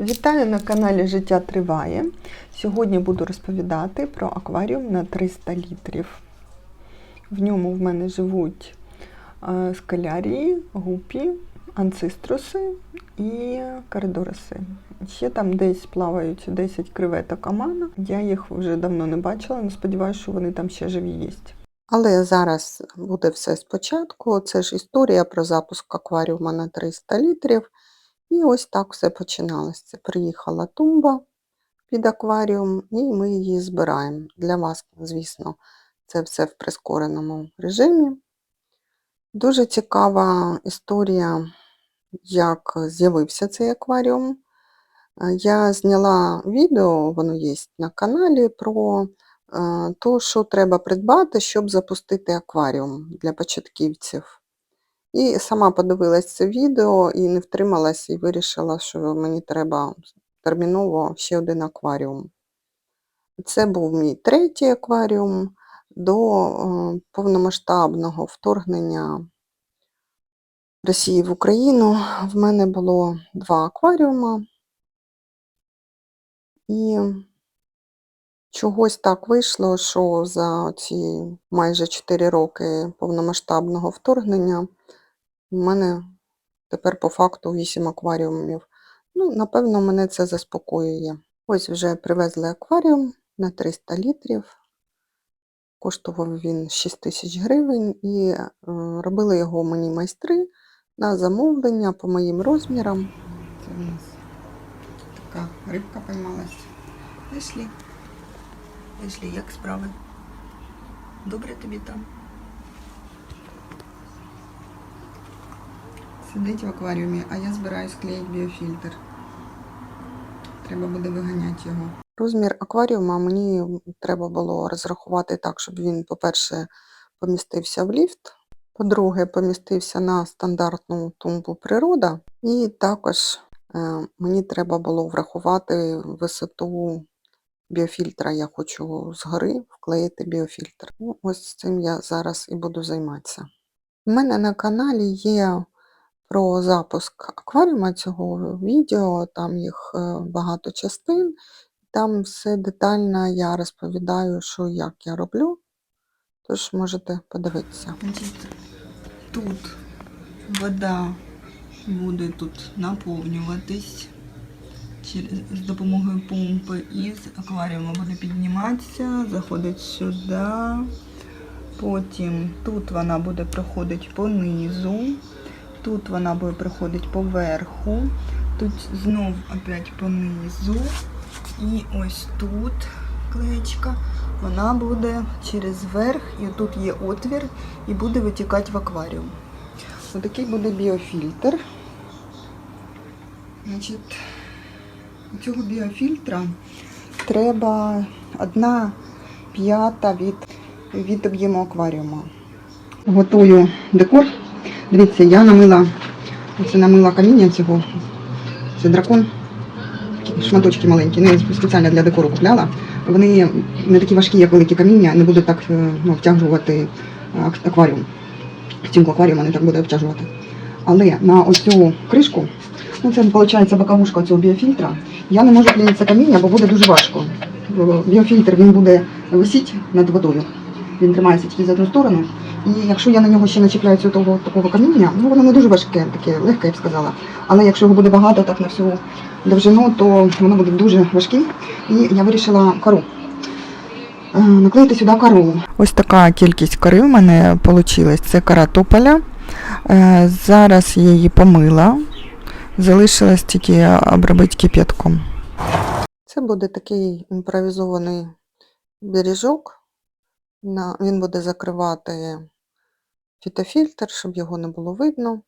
Вітаю на каналі Життя Триває. Сьогодні буду розповідати про акваріум на 300 літрів. В ньому в мене живуть е, скалярії, гупі, анциструси і коридориси. Ще там десь плавають 10 креветок амана. Я їх вже давно не бачила, але сподіваюся, що вони там ще живі є. Але зараз буде все спочатку. Це ж історія про запуск акваріума на 300 літрів. І ось так все починалося. Це приїхала тумба під акваріум, і ми її збираємо. Для вас, звісно, це все в прискореному режимі. Дуже цікава історія, як з'явився цей акваріум. Е, Я зняла відео, воно є на каналі, про те, що треба придбати, щоб запустити акваріум для початківців. І сама подивилась це відео і не втрималась, і вирішила, що мені треба терміново ще один акваріум. Це був мій третій акваріум до е, повномасштабного вторгнення Росії в Україну. В мене було два акваріума. І чогось так вийшло, що за ці майже 4 роки повномасштабного вторгнення у мене тепер по факту 8 акваріумів. Ну, напевно, мене це заспокоює. Ось вже привезли акваріум на 300 літрів. Коштував він 6 тисяч гривень і е, робили його мені майстри на замовлення по моїм розмірам. Це у нас така рибка поймалась. Ешлі, Ешлі, як справи? Добре тобі там? Сидить в акваріумі, а я збираюсь клеїти біофільтр. Треба буде виганяти його. Розмір акваріума мені треба було розрахувати так, щоб він, по-перше, помістився в ліфт, по-друге, помістився на стандартну тумбу природа, і також е, мені треба було врахувати висоту біофільтра. Я хочу згори вклеїти біофільтр. Ну, ось цим я зараз і буду займатися. У мене на каналі є про запуск акваріума цього відео, там їх е, багато частин, там все детально я розповідаю, що як я роблю, тож можете подивитися. Тут вода буде тут наповнюватись через, з допомогою помпи і з акваріуму буде підніматися, заходить сюди. Потім тут вона буде проходити по низу, тут вона буде проходити поверху, тут знов опять по низу. І ось тут клеєчка, вона буде через верх, і тут є отвір, і буде витікати в акваріум. Отакий буде біофільтр. Значить, цього біофільтра треба одна п'ята від, від об'єму акваріума. Готую декор. Дивіться, я намила, оце намила каміння цього. Це дракон. Шматочки маленькі. Ну, я спеціально для декору купляла. Вони не такі важкі, як великі каміння, не будуть так е, ну, втягувати акваріум. Стінку акваріума не так буде обтяжувати. Але на оцю кришку, ну це виходить боковушка цього біофільтра, я не можу це каміння, бо буде дуже важко. Біофільтр він буде висіти над водою. Він тримається тільки за одну сторону. І якщо я на нього ще начіпляю цього того, такого каміння, ну воно не дуже важке, таке легке, я б сказала. Але якщо його буде багато так на всю довжину, то воно буде дуже важке. І я вирішила кору. е, Наклеїти сюди кору. Ось така кількість кори в мене вийшла. Це кора тополя. Е, Зараз я її помила. Залишилось тільки обробити кип'ятком. Це буде такий імпровізований бережок. Він буде закривати фітофільтр, щоб його не було видно.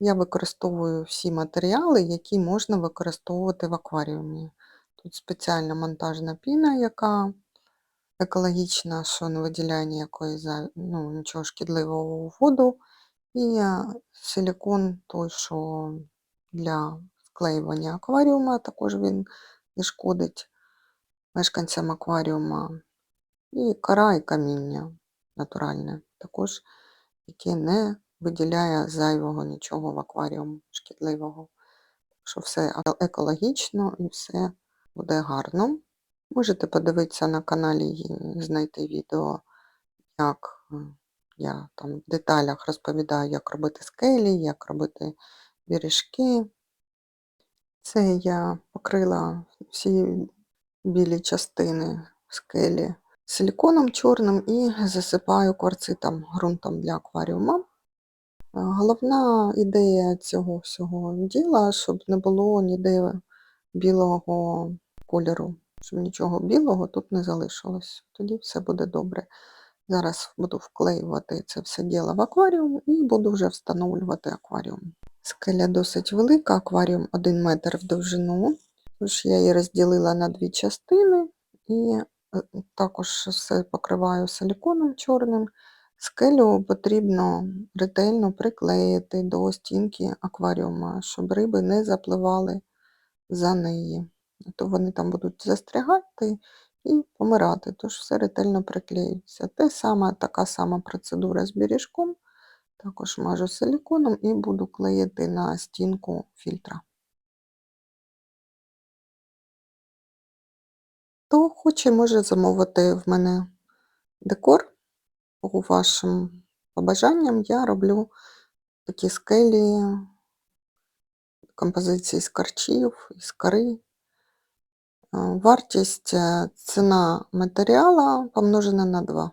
Я використовую всі матеріали, які можна використовувати в акваріумі. Тут спеціальна монтажна піна, яка екологічна, що не виділяє ніякої ну, нічого шкідливого у воду. І силікон той, що для склеювання акваріума, також він не шкодить мешканцям акваріума. І кора і каміння натуральне, також яке не виділяє зайвого нічого в акваріум шкідливого. що все екологічно і все буде гарно. Можете подивитися на каналі і знайти відео, як е, я там в деталях розповідаю, як робити скелі, як робити бережки. Це я покрила всі білі частини скелі силіконом чорним і засипаю кварцитом ґрунтом для акваріума. Е, Головна ідея цього всього діла, щоб не було ніде білого кольору, щоб нічого білого тут не залишилось. Тоді все буде добре. Зараз буду вклеювати це все діло в акваріум і буду вже встановлювати акваріум. Скеля досить велика, акваріум 1 метр в довжину. Тож я її розділила на дві частини і також все покриваю силіконом чорним. Скелю потрібно ретельно приклеїти до стінки акваріума, щоб риби не запливали за неї. То вони там будуть застрягати і помирати, тож все ретельно приклеюється. Те саме, така сама процедура з бережком. Також мажу силіконом і буду клеїти на стінку фільтра. Хто хоче, може замовити в мене декор. По вашим побажанням я роблю такі скелі, композиції з карчів, із кори. Е, Вартість е, ціна матеріала помножена на 2.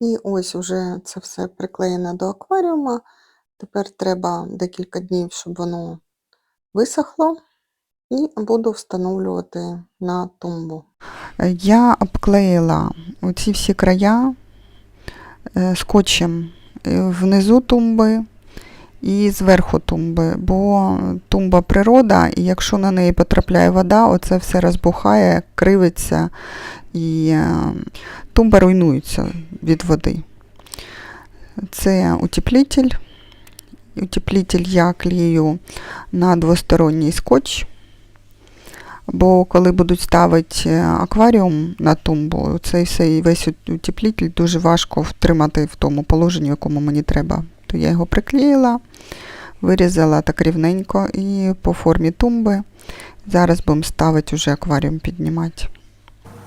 І ось вже це все приклеєно до акваріума. Тепер треба декілька днів, щоб воно висохло, і буду встановлювати на тумбу. Я обклеїла оці всі края е, скотчем е, внизу тумби і зверху тумби, бо тумба природа, і якщо на неї потрапляє вода, оце все розбухає, кривиться і е, тумба руйнується від води. Це утеплитель. Утеплитель я клею на двосторонній скотч. Бо коли будуть ставити е, акваріум на тумбу, цей цей весь утеплитель дуже важко втримати в тому положенні, в якому мені треба. То я його приклеїла, вирізала так рівненько і по формі тумби. Зараз будемо ставити вже акваріум піднімати.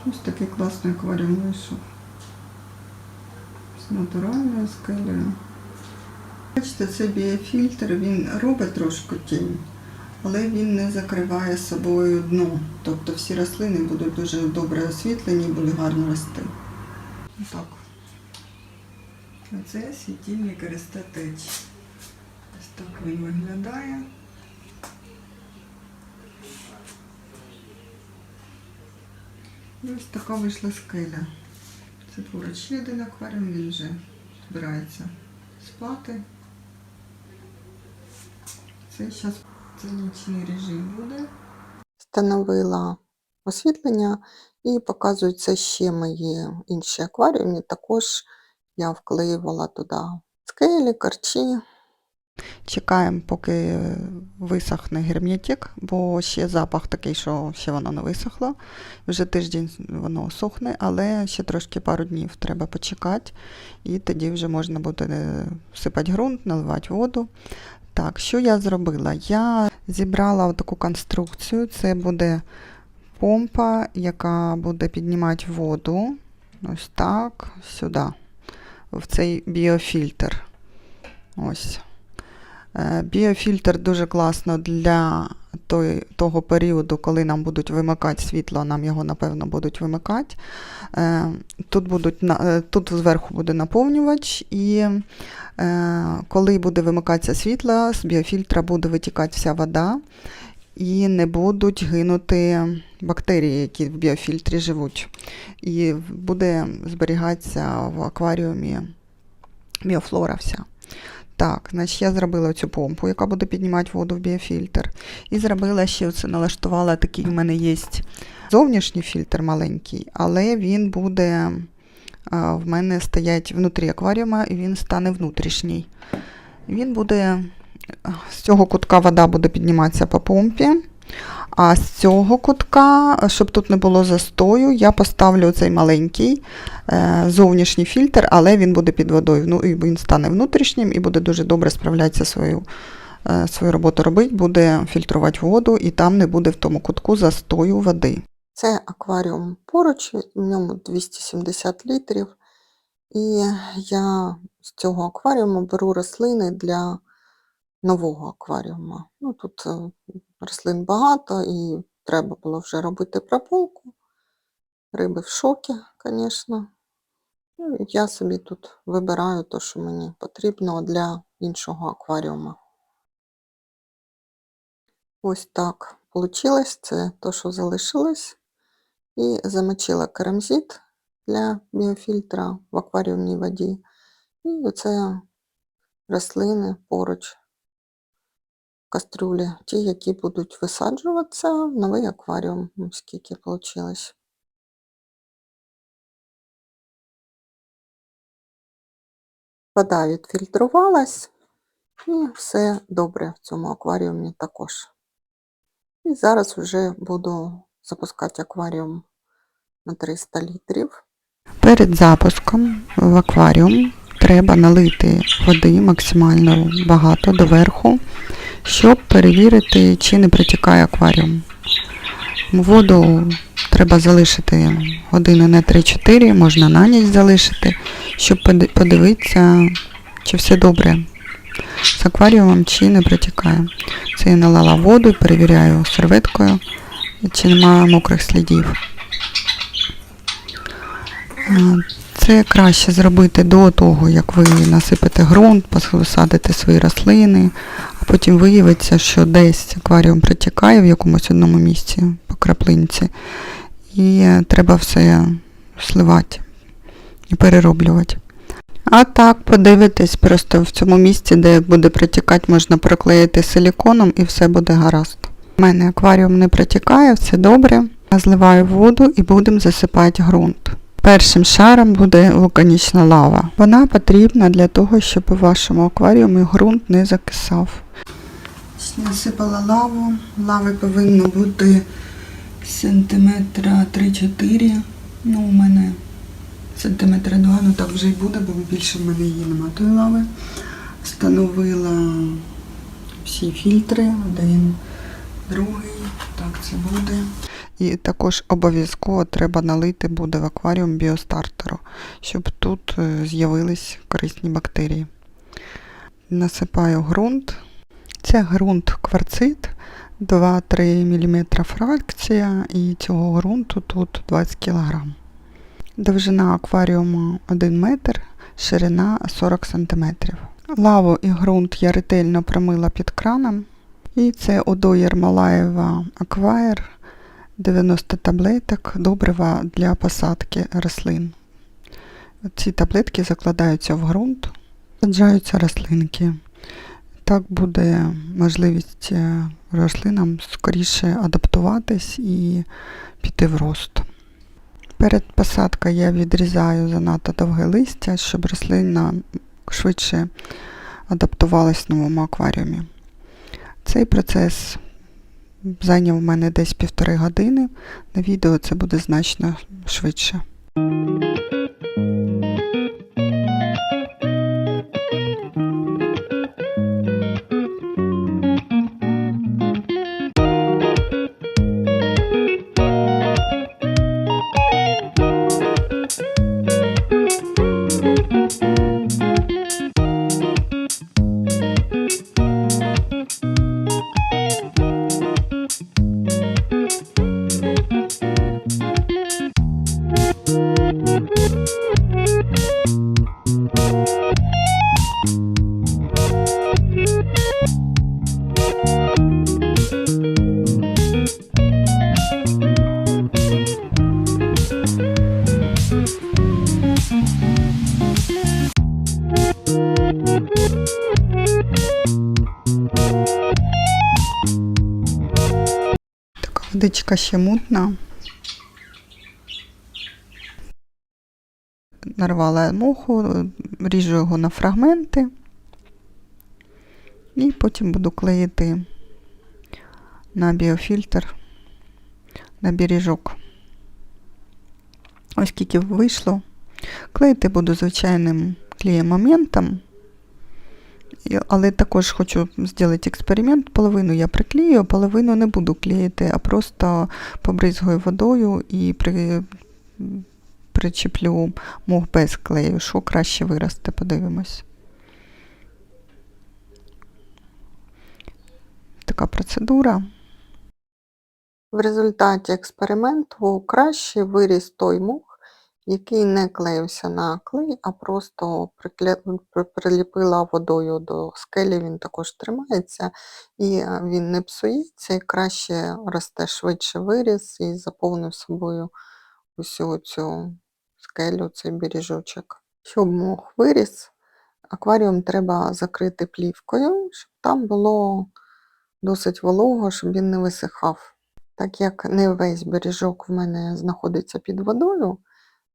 Ось такий класний акваріум вийшов. З натуральною скелею. Бачите, це біофільтр, він робить трошки тінь, але він не закриває собою дно. Тобто всі рослини будуть дуже добре освітлені і будуть гарно рости. Отак. Оце світильник Аристотеч. Ось так він виглядає. І ось така вийшла скеля. Це поруч ще один акваріум, він вже збирається спати. Це зараз це нічний режим буде. Встановила освітлення і показуються ще мої інші акваріуми. Також я вклеювала туди скелі, карчі. Чекаємо, поки висохне герметик, бо ще запах такий, що ще воно не висохло. Вже тиждень воно сохне, але ще трошки пару днів треба почекати, і тоді вже можна буде всипати ґрунт, наливати воду. Так, що я зробила? Я зібрала таку конструкцію. Це буде помпа, яка буде піднімати воду. Ось так, сюди, в цей біофільтр. Ось. Е, Біофільтр дуже класно для той, того періоду, коли нам будуть вимикати світло, нам його, напевно, будуть вимикати. Е, Тут, будуть, е, тут зверху буде наповнювач, і коли буде вимикатися світло, з біофільтра буде витікати вся вода, і не будуть гинути бактерії, які в біофільтрі живуть. І буде зберігатися в акваріумі біофлора вся. Так, значить я зробила цю помпу, яка буде піднімати воду в біофільтр. І зробила ще оце, налаштувала такий у мене є зовнішній фільтр маленький, але він буде в мене стоять внутрі акваріума, і він стане внутрішній. Він буде, з цього кутка вода буде підніматися по помпі. А з цього кутка, щоб тут не було застою, я поставлю цей маленький е, зовнішній фільтр, але він буде під водою. Ну, і він стане внутрішнім і буде дуже добре справлятися свою е, свою роботу робити, буде фільтрувати воду, і там не буде в тому кутку застою води. Це акваріум поруч, в ньому 270 літрів. І я з цього акваріуму беру рослини для нового акваріуму. Ну, тут е, рослин багато і треба було вже робити прополку. Риби в шокі, звісно. Ну, я собі тут вибираю те, що мені потрібно для іншого акваріуму. Ось так вийшло. Це те, що залишилось. І замочила керамзит для біофільтра в акваріумній воді. І оце рослини поруч кастрюлі, ті, які будуть висаджуватися в новий акваріум. Ось Скільки вийшло. Вода відфільтрувалась, і все добре в цьому акваріумі також. І зараз вже буду запускати акваріум на 300 літрів. Перед запуском в акваріум треба налити води максимально багато доверху, щоб перевірити, чи не протікає акваріум. Воду треба залишити години на 3-4, можна на ніч залишити, щоб подивитися, чи все добре з акваріумом, чи не протікає. Це я налила воду, перевіряю серветкою, чи немає мокрих слідів. Це краще зробити до того, як ви насипете ґрунт, посадите свої рослини, а потім виявиться, що десь акваріум протікає в якомусь одному місці по краплинці, і е, треба все сливати і перероблювати. А так, подивитись, просто в цьому місці, де буде протікати, можна проклеїти силіконом і все буде гаразд. У мене акваріум не протікає, все добре. Я зливаю воду і будемо засипати ґрунт. Першим шаром буде вулканічна лава. Вона потрібна для того, щоб у вашому акваріумі ґрунт не закисав. Насипала лаву. Лави повинно бути сантиметра 3-4. Ну, у мене сантиметра 2, ну так вже й буде, бо більше в мене її нема тої лави. Встановила всі фільтри, один, другий, так це буде. І також обов'язково треба налити буде в акваріум біостартеру, щоб тут е, з'явились корисні бактерії. Насипаю ґрунт. Це ґрунт кварцит, 2-3 мм фракція, і цього ґрунту тут 20 кг. Довжина акваріуму 1 метр, ширина 40 см. Лаву і ґрунт я ретельно промила під краном. І це Одо Єрмолаєва Акваєр 90 таблеток добрива для посадки рослин. Ці таблетки закладаються в ґрунт, саджаються рослинки. Так буде можливість е, рослинам скоріше адаптуватись і піти в рост. Перед посадкою я відрізаю занадто довге листя, щоб рослина швидше адаптувалась в новому акваріумі. Цей процес зайняв у мене десь півтори години. На відео це буде значно швидше. Водичка ще мутна. Нарвала муху, ріжу його на фрагменти. І потім буду клеїти на біофільтр на бережок. Ось скільки вийшло. Клеїти буду звичайним клеєм моментом. Але також хочу зробити експеримент. Половину я приклею, половину не буду клеїти, а просто побризгаю водою і при, причеплю мох без клею. Що краще виросте, подивимось. Така процедура. В результаті експерименту краще виріс той мох, який не клеївся на клей, а просто приліпила водою до скелі, він також тримається і е, він не псується, і краще росте швидше виріс і заповнив собою усю цю скелю, цей бережочок. Щоб мох виріс, акваріум треба закрити плівкою, щоб там було досить волого, щоб він не висихав. Так як не весь бережок в мене знаходиться під водою,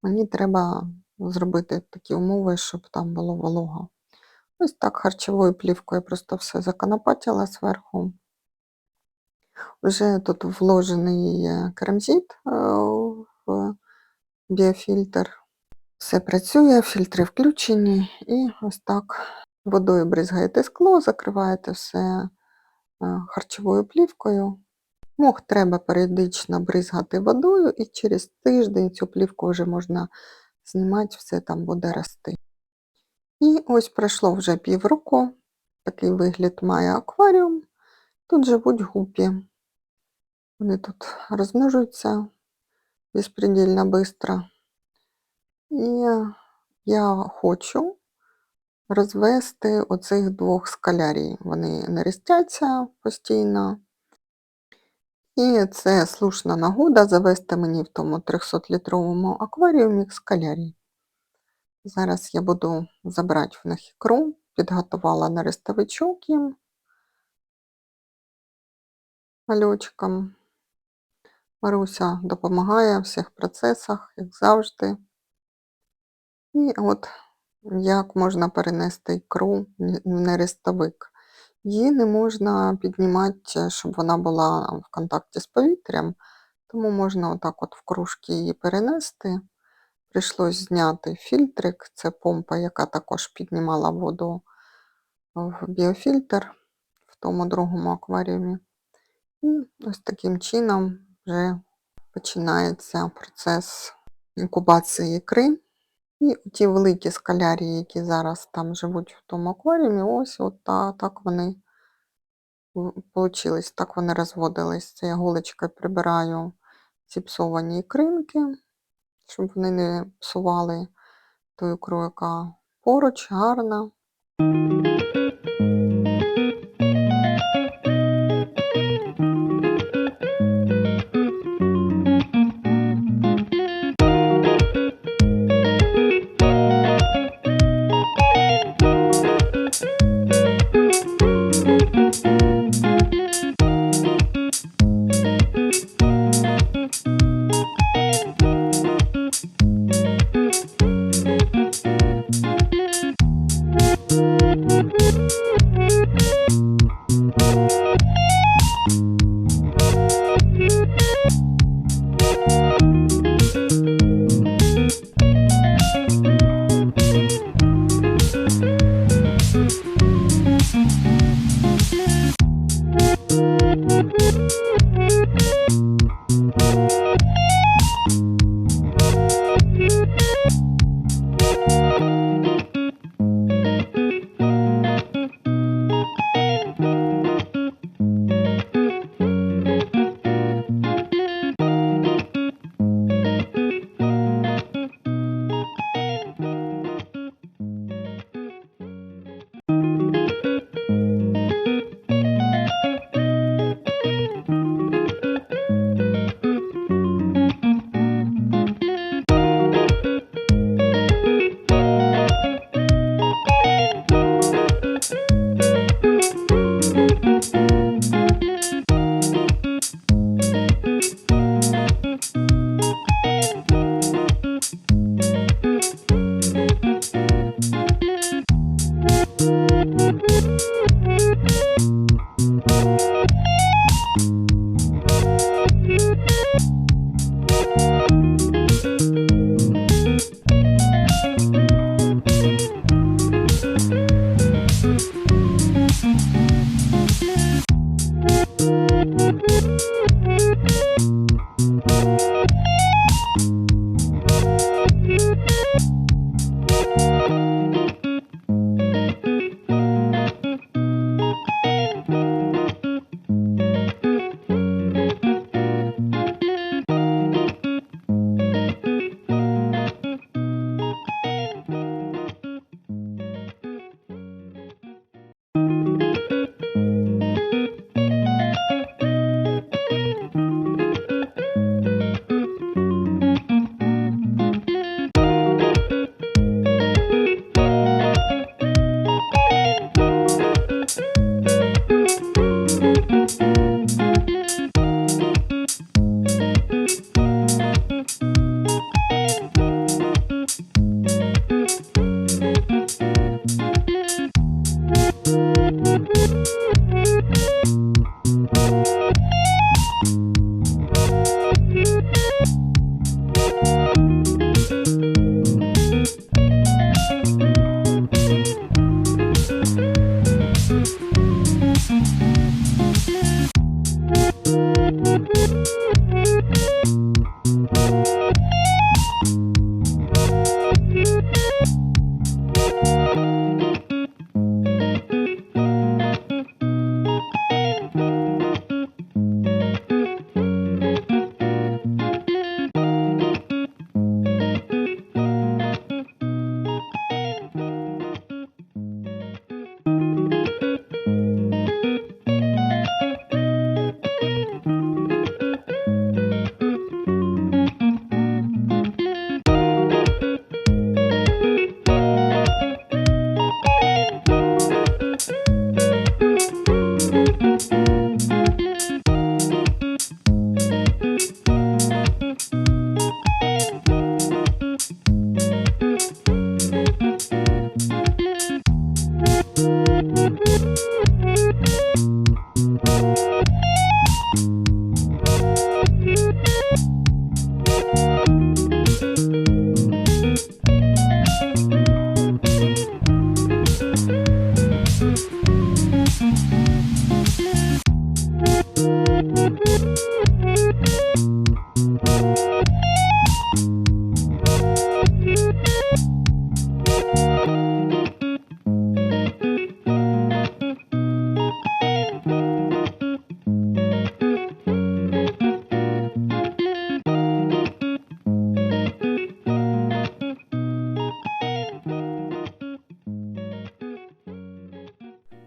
мені треба зробити такі умови, щоб там було волого. Ось так харчовою плівкою просто все законопатила зверху. Вже тут вложений е, е, в біофільтр. Все працює, фільтри включені, і ось так водою бризгаєте скло, закриваєте все е, харчовою плівкою. Мох треба періодично бризгати водою, і через тиждень цю плівку вже можна знімати, все там буде рости. І ось пройшло вже півроку. Такий вигляд має акваріум. Тут живуть гупі. Вони тут розмножуються безпредельно швидко. І я хочу розвести оцих двох скалярій. Вони не постійно. І це слушна нагода завести мені в тому 300-літровому акваріумі скалярій. Зараз я буду забрати в них ікру, підготувала нарестовичок їм мальочкам. Маруся допомагає в всіх процесах, як завжди. І от як можна перенести ікру в нерестовик. Її не можна піднімати, щоб вона була в контакті з повітрям, тому можна отак от в кружки її перенести. Прийшлось зняти фільтрик, це помпа, яка також піднімала воду в біофільтр в тому другому акваріумі. І ось таким чином вже починається процес інкубації ікри. І ті великі скалярії, які зараз там живуть в тому акваріумі, ось от та, так вони получились, так вони розводились. Це я голочкою прибираю ці псовані ікринки, щоб вони не псували ту ікру, яка поруч, гарна.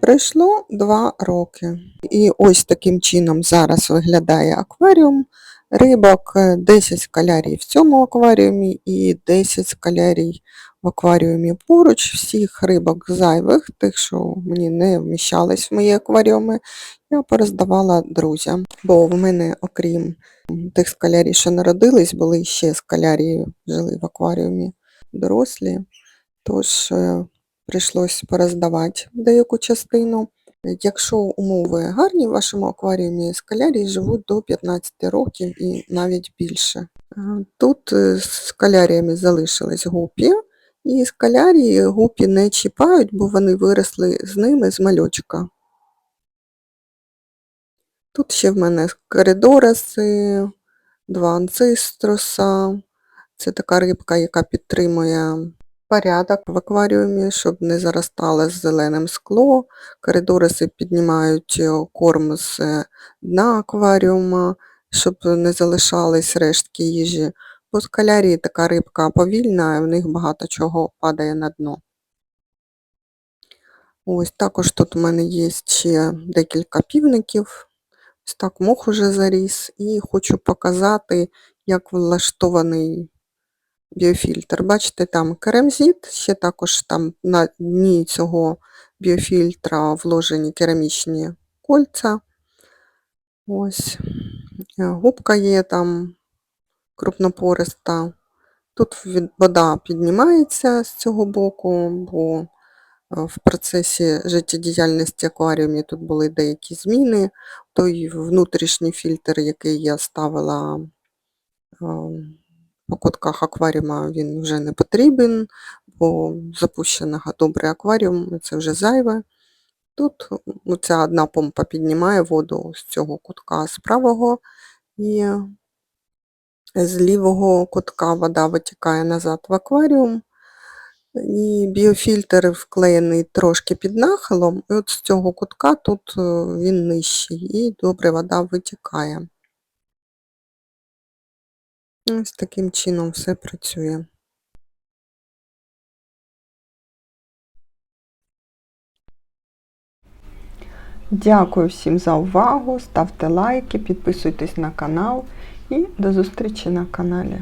Пройшло два роки. І ось таким чином зараз виглядає акваріум. Рибок е, 10 скалярій в цьому акваріумі і 10 скалярій в акваріумі поруч. Всіх рибок зайвих, тих, що мені не вміщались в мої акваріуми, я пороздавала друзям. Бо в мене, окрім тих скалярій, що народились, були ще скалярії, жили в акваріумі дорослі. Тож е, прийшлось пороздавати деяку частину. Якщо умови гарні в вашому акваріумі, скалярії живуть до 15 років і навіть більше. Е, Тут е, з скаляріями залишились гупі, і скалярії гупі не чіпають, бо вони виросли з ними з мальочка. Тут ще в мене коридораси, два анцистроса. Це така рибка, яка підтримує порядок в акваріумі, щоб не заростало зеленим скло. Коридориси піднімають е, корм з е, дна акваріума, щоб не залишались рештки їжі. Бо скалярії така рибка повільна, і в них багато чого падає на дно. Ось також тут у мене є ще декілька півників. Ось так мох уже заріс. І хочу показати, як влаштований біофільтр. Бачите, там керамзит, ще також там на дні цього біофільтра вложені керамічні кольця. Ось. Е, Губка є там крупнопориста. Тут вода піднімається з цього боку, бо е, в процесі життєдіяльності акваріумі тут були деякі зміни. Той внутрішній фільтр, який я ставила е, по кутках акваріума, він вже не потрібен, бо запущеного добрий акваріум, це вже зайве. Тут ця одна помпа піднімає воду з цього кутка з правого І з лівого кутка вода витікає назад в акваріум. І біофільтр вклеєний трошки під нахилом, і от з цього кутка тут е, він нижчий, і добре вода витікає. Ось таким чином все працює. Дякую всім за увагу. Ставте лайки, підписуйтесь на канал і до зустрічі на каналі.